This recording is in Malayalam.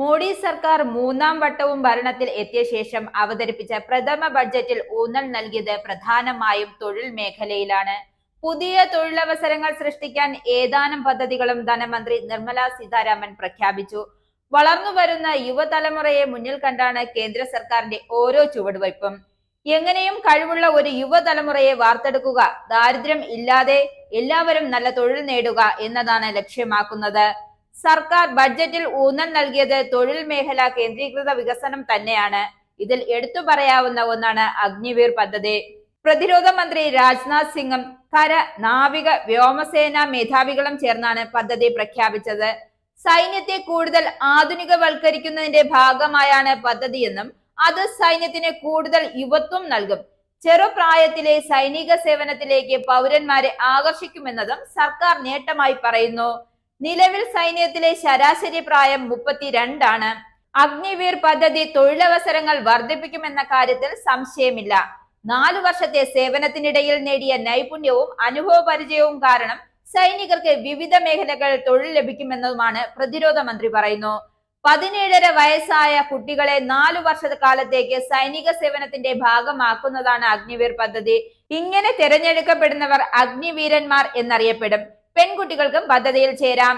മോഡി സർക്കാർ മൂന്നാം വട്ടവും ഭരണത്തിൽ എത്തിയ ശേഷം അവതരിപ്പിച്ച പ്രഥമ ബഡ്ജറ്റിൽ ഊന്നൽ നൽകിയത് പ്രധാനമായും തൊഴിൽ മേഖലയിലാണ്. പുതിയ തൊഴിലവസരങ്ങൾ സൃഷ്ടിക്കാൻ ഏതാനും പദ്ധതികളും ധനമന്ത്രി നിർമ്മല സീതാരാമൻ പ്രഖ്യാപിച്ചു. വളർന്നു വരുന്ന യുവതലമുറയെ മുന്നിൽ കണ്ടാണ് കേന്ദ്ര സർക്കാരിന്റെ ഓരോ ചുവടുവയ്പും. എങ്ങനെയും കഴിവുള്ള ഒരു യുവതലമുറയെ വാർത്തെടുക്കുക ദാരിദ്ര്യം ഇല്ലാതെ എല്ലാവരും നല്ല തൊഴിൽ നേടുക എന്നതാണ് ലക്ഷ്യമാക്കുന്നത്. സർക്കാർ ബഡ്ജറ്റിൽ ഊന്നൽ നൽകിയത് തൊഴിൽ മേഖല കേന്ദ്രീകൃത വികസനം തന്നെയാണ്. ഇതിൽ എടുത്തു പറയാവുന്ന ഒന്നാണ് അഗ്നിവീർ പദ്ധതി. പ്രതിരോധ മന്ത്രി രാജ്നാഥ് സിംഗും കര നാവിക വ്യോമസേന മേധാവികളും ചേർന്നാണ് പദ്ധതി പ്രഖ്യാപിച്ചത്. സൈന്യത്തെ കൂടുതൽ ആധുനികവൽക്കരിക്കുന്നതിന്റെ ഭാഗമായാണ് പദ്ധതിയെന്നും അത് സൈന്യത്തിന് കൂടുതൽ യുവത്വം നൽകും. ചെറുപ്രായത്തിലെ സൈനിക സേവനത്തിലേക്ക് പൗരന്മാരെ ആകർഷിക്കുമെന്നതും സർക്കാർ നേട്ടമായി പറയുന്നു. നിലവിൽ സൈന്യത്തിലെ ശരാശരി പ്രായം മുപ്പത്തിരണ്ടാണ്. അഗ്നിവീർ പദ്ധതി തൊഴിലവസരങ്ങൾ വർദ്ധിപ്പിക്കുമെന്ന കാര്യത്തിൽ സംശയമില്ല. നാലു വർഷത്തെ സേവനത്തിനിടയിൽ നേടിയ നൈപുണ്യവും അനുഭവപരിചയവും കാരണം സൈനികർക്ക് വിവിധ മേഖലകളിൽ തൊഴിൽ ലഭിക്കുമെന്നതുമാണ് പ്രതിരോധ മന്ത്രി പറയുന്നു. പതിനേഴര വയസ്സായ കുട്ടികളെ നാലു വർഷ കാലത്തേക്ക് സൈനിക സേവനത്തിന്റെ ഭാഗമാക്കുന്നതാണ് അഗ്നിവീർ പദ്ധതി. ഇങ്ങനെ തിരഞ്ഞെടുക്കപ്പെടുന്നവർ അഗ്നിവീരന്മാർ എന്നറിയപ്പെടും. പെൺകുട്ടികൾക്കും പദ്ധതിയിൽ ചേരാം.